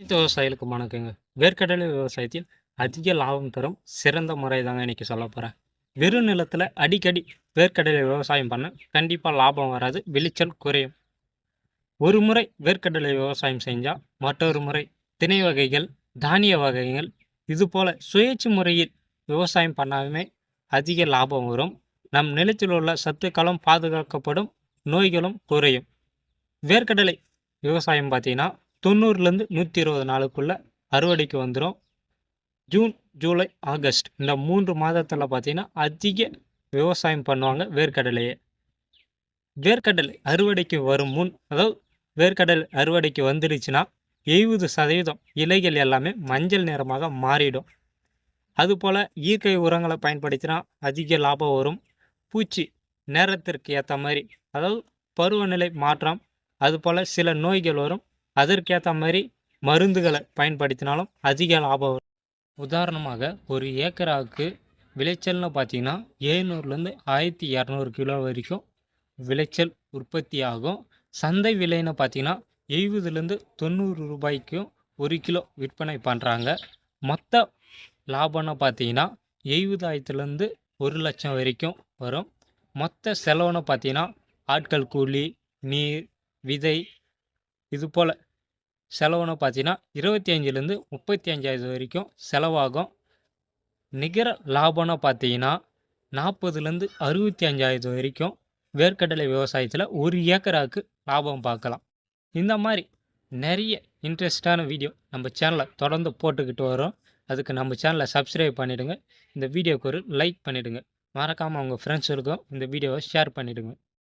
அனைத்து விவசாயிகளுக்கும் வணக்கங்க. வேர்க்கடலை விவசாயத்தில் அதிக லாபம் தரும் சிறந்த முறை தாங்க இன்னைக்கு சொல்ல போகிறேன் வெறும் நிலத்தில் அடிக்கடி வேர்க்கடலை விவசாயம் பண்ண கண்டிப்பாக லாபம் வராது விளைச்சல் குறையும். ஒரு முறை வேர்க்கடலை விவசாயம் செஞ்சால் மற்றொரு முறை திணை வகைகள் தானிய வகைகள் இது போல் சுழற்சி முறையில் விவசாயம் பண்ணாலுமே அதிக லாபம் வரும். நம் நிலத்தில் உள்ள சத்துக்களும் பாதுகாக்கப்படும் நோய்களும் குறையும். வேர்க்கடலை விவசாயம் பார்த்திங்கன்னா தொண்ணூறுலேருந்து நூற்றி இருபது நாளுக்குள்ளே அறுவடைக்கு வந்துடும் ஜூன் ஜூலை ஆகஸ்ட் இந்த மூன்று மாதத்தில் பார்த்திங்கன்னா அதிக விவசாயம் பண்ணுவாங்க வேர்க்கடலையை. வேர்க்கடலை அறுவடைக்கு வரும் முன் அதாவது வேர்க்கடலை அறுவடைக்கு வந்துடுச்சுன்னா எழுபது சதவீதம் இலைகள் எல்லாமே மஞ்சள் நிறமாக மாறிடும். அதுபோல் இயற்கை உரங்களை பயன்படுத்தினா அதிக லாபம் வரும். பூச்சி நேரத்திற்கு ஏற்ற மாதிரி அதாவது பருவநிலை மாற்றம் அதுபோல் சில நோய்கள் வரும். அதற்கேற்ற மாதிரி மருந்துகளை பயன்படுத்தினாலும் அதிக லாபம் வரும். உதாரணமாக ஒரு ஏக்கராவுக்கு விளைச்சல்னு பார்த்தீங்கன்னா ஏழ்நூறுலேருந்து ஆயிரத்தி இரநூறு கிலோ வரைக்கும் விளைச்சல் உற்பத்தி ஆகும். சந்தை விலைன்னு பார்த்தீங்கன்னா எழுபதுலேருந்து தொண்ணூறு ரூபாய்க்கும் ஒரு கிலோ விற்பனை பண்ணுறாங்க மொத்த லாபம்னு பார்த்தீங்கன்னா எழுபதாயிரத்துலேருந்து ஒரு லட்சம் வரைக்கும் வரும். மொத்த செலவுன்னு பார்த்தீங்கன்னா ஆட்கள் கூலி நீர் விதை இது போல் செலவுன்னு பார்த்தீங்கன்னா இருபத்தி அஞ்சுலேருந்து முப்பத்தி அஞ்சாயிரம் வரைக்கும் செலவாகும். நிகர லாபம்னு பார்த்தீங்கன்னா நாற்பதுலேருந்து அறுபத்தி அஞ்சாயிரம் வரைக்கும் வேர்க்கடலை விவசாயத்தில் ஒரு ஏக்கராவுக்கு லாபம் பார்க்கலாம். இந்த மாதிரி நிறைய இன்ட்ரெஸ்டான வீடியோ நம்ம சேனலை தொடர்ந்து போட்டுக்கிட்டு வரோம். அதுக்கு நம்ம சேனலை சப்ஸ்கிரைப் பண்ணிவிடுங்க இந்த வீடியோவுக்கு ஒரு லைக் பண்ணிவிடுங்க மறக்காமல் உங்கள் ஃப்ரெண்ட்ஸுக்கும் இந்த வீடியோவை ஷேர் பண்ணிவிடுங்க